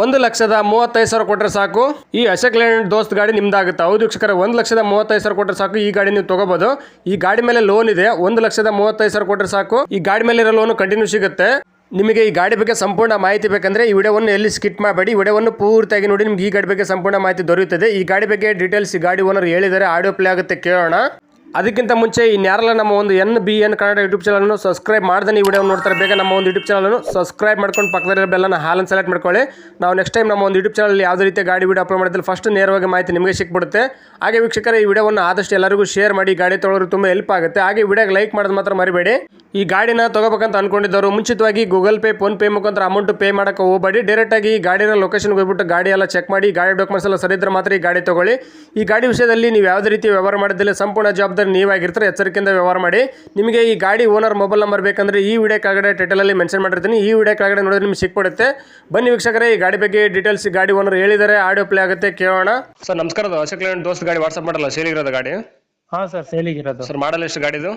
ಒಂದು ಲಕ್ಷದ ಮೂವತ್ತೈದು ಸಾವಿರ ಕೊಟ್ಟರೆ ಸಾಕು. ಈ ಅಶೋಕ್ ಲೇಲ್ಯಾಂಡ್ ದೋಸ್ತ್ ಗಾಡಿ ನಿಮ್ದಾಗುತ್ತೆ? ಹೌದು ವೀಕ್ಷಕರ, ಒಂದು ಲಕ್ಷದ ಮೂವತ್ತೈದು ಸಾವಿರ ಕೊಟ್ಟರೆ ಸಾಕು. ಈ ಗಾಡಿ ನೀವು ತಗೋಬಹುದು ಈ ಗಾಡಿ ಮೇಲೆ ಲೋನ್ ಇದೆ. ಒಂದು ಲಕ್ಷದ ಮೂವತ್ತೈದು ಸಾವಿರ ಕೊಟ್ಟರೆ ಸಾಕು. ಈ ಗಾಡಿ ಮೇಲೆ ಇರೋ ಲೋನ್ ಕಂಟಿನ್ಯೂ ಸಿಗುತ್ತೆ. ನಿಮಗೆ ಈ ಗಾಡಿ ಬಗ್ಗೆ ಸಂಪೂರ್ಣ ಮಾಹಿತಿ ಬೇಕಂದ್ರೆ ಈ ವಿಡಿಯೋವನ್ನು ಎಲ್ಲಿ ಸ್ಕಿಟ್ ಮಾಡಬೇಡಿ. ವಿಡಿಯೋವನ್ನು ಪೂರ್ತಿಯಾಗಿ ನೋಡಿ ನಿಮ್ಗೆ ಈ ಗಾಡಿ ಬಗ್ಗೆ ಸಂಪೂರ್ಣ ಮಾಹಿತಿ ದೊರೆಯುತ್ತದೆ. ಈ ಗಾಡಿ ಬಗ್ಗೆ ಡೀಟೇಲ್ಸ್ ಗಾಡಿ ಓನರ್ ಹೇಳಿದರೆ ಆಡಿಯೋ ಪ್ಲೇ ಆಗುತ್ತೆ. ಕೇಳೋಣ. ಅದಕ್ಕಿಂತ ಮುಂಚೆ ಇನ್ಯಾರಲ್ಲ ನಮ್ಮ ಒಂದು N B N Kannada YouTube ಚಾನಲನ್ನು ಸಬ್ಸ್ಕ್ರೈಬ್ ಮಾಡ್ದೆ ಈ ವಿಡಿಯೋ ನೋಡ್ತಾರೆ. ಬೇಗ ನಮ್ಮ ಒಂದು ಯೂಟ್ಯೂಬ್ ಚಾನಲನ್ನು ಸಬ್ಸ್ಕ್ರೈಬ್ ಮಾಡ್ಕೊಂಡು ಪಕ್ಕದಲ್ಲಿ ಬೆಲ್ಲನ ಹಾಲನ್ನು ಸೆಲೆಕ್ಟ್ ಮಾಡ್ಕೊಳ್ಳಿ. ನಾವು ನೆಕ್ಸ್ಟ್ ಟೈಮ್ ನಮ್ಮ ಒಂದು ಯೂಟ್ಯೂಬ್ ಚಾನಲ್ ಯಾವುದೇ ರೀತಿಯ ಗಾಡಿ ವಿಡಿಯೋ ಅಪ್ಲೋಡ್ ಮಾಡಿದ್ರೆ ಫಸ್ಟ್ ನೇರವಾಗಿ ಮಾಹಿತಿ ನಿಮಗೆ ಸಿಕ್ಬಿಡುತ್ತೆ. ಹಾಗೆ ವೀಕ್ಷಕರ, ಈ ವಿಡಿಯೋವನ್ನು ಆದಷ್ಟು ಎಲ್ಲರಿಗೂ ಶೇರ್ ಮಾಡಿ, ಗಾಡಿ ತೊಗೊಳೋರು ತುಂಬ ಹೆಲ್ಪ್ ಆಗುತ್ತೆ. ಹಾಗೆ ವಿಡಿಯೋಗೆ ಲೈಕ್ ಮಾಡೋದು ಮಾತ್ರ ಮರಿಬೇಡಿ. ಈ ಗಾಡಿನ ತಗೋಬೇಕಂತ ಅನ್ಕೊಂಡಿದ್ದವರು ಮುಂಚಿತವಾಗಿ ಗೂಗಲ್ ಪೇ ಫೋನ್ ಪೇ ಮುಖಾಂತರ ಅಮೌಂಟ್ ಪೇ ಮಾಡೋಕೆ ಹೋಗಬೇಡಿ. ಡೈರೆಕ್ಟಾಗಿ ಈ ಗಾಡಿನ ಲೊಕೇಶನ್ಗೆ ಹೋಗ್ಬಿಟ್ಟು ಗಾಡಿ ಎಲ್ಲ ಚೆಕ್ ಮಾಡಿ ಗಾಡಿ ಡಾಕ್ಯುಮೆಂಟ್ಸ್ ಎಲ್ಲ ಸರಿದ್ರೆ ಮಾತ್ರ ಈ ಗಾಡಿ ತಗೊಳ್ಳಿ. ಈ ಗಾಡಿ ವಿಷಯದಲ್ಲಿ ನೀವು ಯಾವುದೇ ರೀತಿ ವ್ಯವಹಾರ ಮಾಡಿದಲ್ಲಿ ಸಂಪೂರ್ಣ ಜವಾಬ್ದಾರಿ ನೀವಾಗಿರ್ತಾರೆ. ಎಚ್ಚರಿಕೆಯಿಂದ ವ್ಯವಹಾರ ಮಾಡಿ. ನಿಮಗೆ ಈ ಗಾಡಿ ಓನರ್ ಮೊಬೈಲ್ ನಂಬರ್ ಬೇಕಂದ್ರೆ ಈ ವಿಡಿಯೋ ಕೆಳಗಡೆ ಟೈಟಲಲ್ಲಿ ಮೆನ್ಷನ್ ಮಾಡಿರ್ತೀನಿ. ಈ ವಿಡಿಯೋ ಕೆಳಗಡೆ ನೋಡಿದ್ರೆ ನಿಮ್ಗೆ ಸಿಕ್ಬಿಡುತ್ತೆ. ಬನ್ನಿ ವೀಕ್ಷಕರೇ ಈ ಗಾಡಿ ಬಗ್ಗೆ ಡೀಟೇಲ್ಸ್ ಗಾಡಿ ಓನರ್ ಹೇಳಿದ್ದಾರೆ. ಆಡಿಯೋ ಪ್ಲೇ ಆಗುತ್ತೆ ಕೇಳೋಣ. ಸರ್ ನಮಸ್ಕಾರ. ಅಶೋಕ್ ದೋಸ್ತ್ ಗಾಡಿ ವಾಟ್ಸಪ್ ಮಾಡಲ್ಲ ಸೇಲಿಗಿರೋದು ಗಾಡಿ? ಹಾಂ ಸರ್ ಸೇಲಿಗಿರೋದು ಸರ್ ಮಾಡಲ್ ಎಷ್ಟು ಗಾಡಿದು?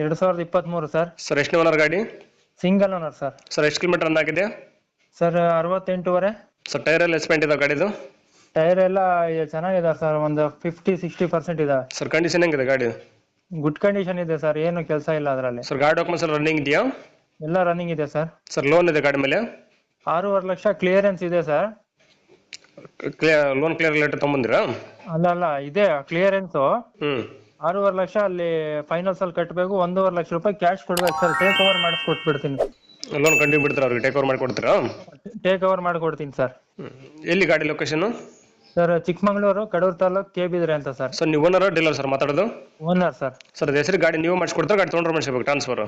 ಎರಡು ಸಾವಿರದ ಇಪ್ಪತ್ತ್ಮೂರು ಸರ್. ಸರ್ ಎಷ್ಟು ಓನರ್ ಗಾಡಿ? Single owner sir. ಸರ್ ಎಷ್ಟು ಕಿಲೋಮೀಟರ್ ರನ್ ಆಗಿದೆ? ಸರ್ ಅರವತ್ತೆಂಟುವರೆ. ಸರ್ ಟೈರ್ ಎಲ್ಲ ಎಸ್ಪೆಂಟ್ ಇದೆ ಗಾಡಿದು? ಟೈರ್ ಎಲ್ಲ ಚೆನ್ನಾಗಿದೆ ಸರ್ ಒಂದು ಫಿಫ್ಟಿ ಸಿಕ್ಸ್ಟಿ ಪರ್ಸೆಂಟ್ ಇದೆ ಸರ್ ಕಂಡೀಷನ್ ಹೆಂಗಿದೆ ಗಾಡಿ? ಗುಡ್ ಕಂಡೀಷನ್ ಇದೆ ಸರ್ ಏನು ಕೆಲಸ ಇಲ್ಲ ಅದರಲ್ಲಿ. ಸರ್ ಗಾಡಿ ಡಾಕ್ಯುಮೆಂಟ್ಸ್ ಎಲ್ಲ ರನ್ನಿಂಗ್ ಇದೆಯಾ? ಎಲ್ಲ ರನ್ನಿಂಗ್ ಇದೆ ಸರ್. ಸರ್ ಲೋನ್ ಇದೆ ಗಾಡಿ ಮೇಲೆ? ಆರೂವರೆ ಲಕ್ಷ ಕ್ಲಿಯರೆನ್ಸ್ ಇದೆ ಸರ್. ಲೋನ್ ಕ್ಲಿಯರ್ ಲೆಟರ್ ತೊಗೊಂಬಂದಿರಾ? ಅಲ್ಲ ಅಲ್ಲ ಇದೆ ಕ್ಲಿಯರೆನ್ಸು ಹ್ಞೂ ಆರೂವರೆ ಲಕ್ಷ ಅಲ್ಲಿ ಫೈನಲ್ಸ್ ಅಲ್ಲಿ ಕಟ್ಟಬೇಕು ಒಂದೂವರೆ ಲಕ್ಷ ರೂಪಾಯಿ ಕ್ಯಾಶ್ ಕೊಡ್ಬೇಕು. ಸರ್ ಟೇಕ್ ಓವರ್ ಮಾಡಿಸ್ಕೊಟ್ಬಿಡ್ತೀನಿ. ಲೋನ್ ಕಂಟಿನ್ಯೂ ಬಿಡ್ತಾರೆ ಅವ್ರಿಗೆ? ಟೇಕ್ ಓವರ್ ಮಾಡಿ ಕೊಡ್ತೀರಾ ಟೇಕ್ ಓವರ್ ಮಾಡ್ಕೊಡ್ತೀನಿ ಸರ್. ಎಲ್ಲಿ ಗಾಡಿ location sir Chikkamagaluru Kadur taluk K Bidare ಅಂತ ಸರ್ ಸರ್ ನೀವು ಓನರ್ ಡೀಲರ್ ಸರ್ ಮಾತಾಡೋದು? ಓನರ್ ಸರ್ ಸರ್ ಹೆಸರು ಗಾಡಿ ನೀವು ಮಾಡಿಸ್ಕೊಡ್ತಾರೆ ಗಾಡಿ ತೊಗೊಂಡ್ರೆ ಮಾಡಿಸ್ಬೇಕು ಟ್ರಾನ್ಸ್ಫರ್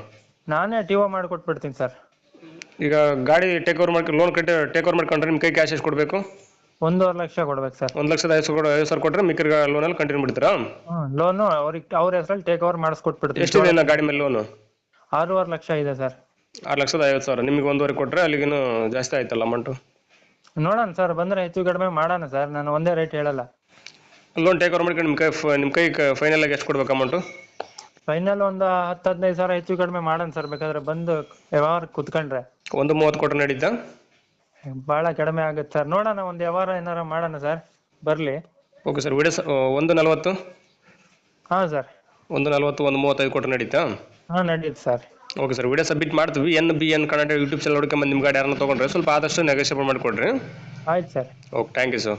ನಾನೇ ಟಿಒ ಮಾಡಿಕೊಟ್ಬಿಡ್ತೀನಿ ಸರ್ ಈಗ ಗಾಡಿ ಟೇಕ್ ಓವರ್ ಮಾಡ್ಕೊಂಡು ಲೋನ್ ಕಟ್ಟಿ ಟೇಕ್ ಓವರ್ ಮಾಡ್ಕೊಂಡ್ರೆ ನಿಮ್ಮ ಕೈ ಕ್ಯಾಶ್ ಎಷ್ಟು ಕೊಡಬೇಕು? ಒಂದೂವರೆ ಲಕ್ಷ ಕೊಡ್ಬೇಕು ಸರ್. ಒಂದು ಲಕ್ಷದ ಐದು ಸಾವಿರ ಐದು ಸಾವಿರ ಕೊಟ್ಟರೆ ಮಿಕ್ಕಿರ ಲೋನಲ್ಲಿ ಕಂಟಿನ್ಯೂ ಬಿಡ್ತೀರಾ ಲೋನು ಅವ್ರಿಗೆ ಅವ್ರ ಹೆಸರಲ್ಲಿ ಟೇಕ್ ಓವರ್ ಮಾಡಿಸ್ಕೊಟ್ಬಿಡ್ತೀವಿ. ಎಷ್ಟು ಇನ್ನು ಗಾಡಿ ಮೇಲೆ ಲೋನು ಆರೂವರೆ ಲಕ್ಷ ಇದೆ ಸರ್. ಆರು ಲಕ್ಷದ ಐವತ್ತು ಸಾವಿರ. ನಿಮಗೆ ಒಂದೂವರೆ ಕೊಟ್ಟರೆ ಅಲ್ಲಿಗಿನ್ನೂ ಜಾಸ್ತಿ ಆಯ್ತಲ್ಲ ಅಮೌಂಟು ನೋಡೋಣ ಸರ್ ಬಂದ್ರೆ ಹೆಚ್ಚು ಕಡಿಮೆ ಮಾಡೋಣ ಸರ್. ನಾನು ಒಂದೇ ರೇಟ್ ಹೇಳಲ್ಲ. ಲೋನ್ ಟೇಕ್ ಓವರ್ ಮಾಡ್ಕೊಂಡು ನಿಮ್ಮ ಕೈ ನಿಮ್ಮ ಕೈ ಫೈನಲ್ ಆಗಿ ಎಷ್ಟು ಕೊಡ್ಬೇಕು ಅಮೌಂಟು ಫೈನಲ್ ಒಂದು ಹತ್ತು ಹದಿನೈದು ಸಾವಿರ ಹೆಚ್ಚು ಕಡಿಮೆ ಮಾಡೋಣ ಸರ್. ಬೇಕಾದ್ರೆ ಬಂದು ವ್ಯವಹಾರ ಕುತ್ಕೊಂಡ್ರೆ. ಒಂದು ಮೂವತ್ತು ಕೊಟ್ಟರೆ ನಡೀತಾ? ಭಾಳ ಕಡಿಮೆ ಆಗುತ್ತೆ? ಸರ್ ನೋಡೋಣ ಒಂದು ವ್ಯವಹಾರ ಏನಾರ ಮಾಡೋಣ ಸರ್. ಬರಲಿ. ಓಕೆ ಸರ್ ವಿಡಿಯೋ ಒಂದು ನಲವತ್ತು? ಹಾಂ ಸರ್. ಒಂದು ನಲವತ್ತು ಒಂದು ಮೂವತ್ತೈದು ಕೊಟ್ಟರೆ ನಡೀತಾ? ಹಾಂ ನಡೀತು sir. Okay sir video submit ಮಾಡ್ತೀವಿ. N B N Kannada YouTube channel ಹುಡ್ಕೊಂಬಂದು ನಿಮ್ಮ ಗಾಡಿ ಯಾರನ್ನ ತೊಗೊಂಡ್ರೆ ಸ್ವಲ್ಪ ಆದಷ್ಟು ನೆಗೋಷಿಯೇಬಲ್ ಮಾಡಿಕೊಡ್ರಿ. ಆಯ್ತು sir. Okay thank you sir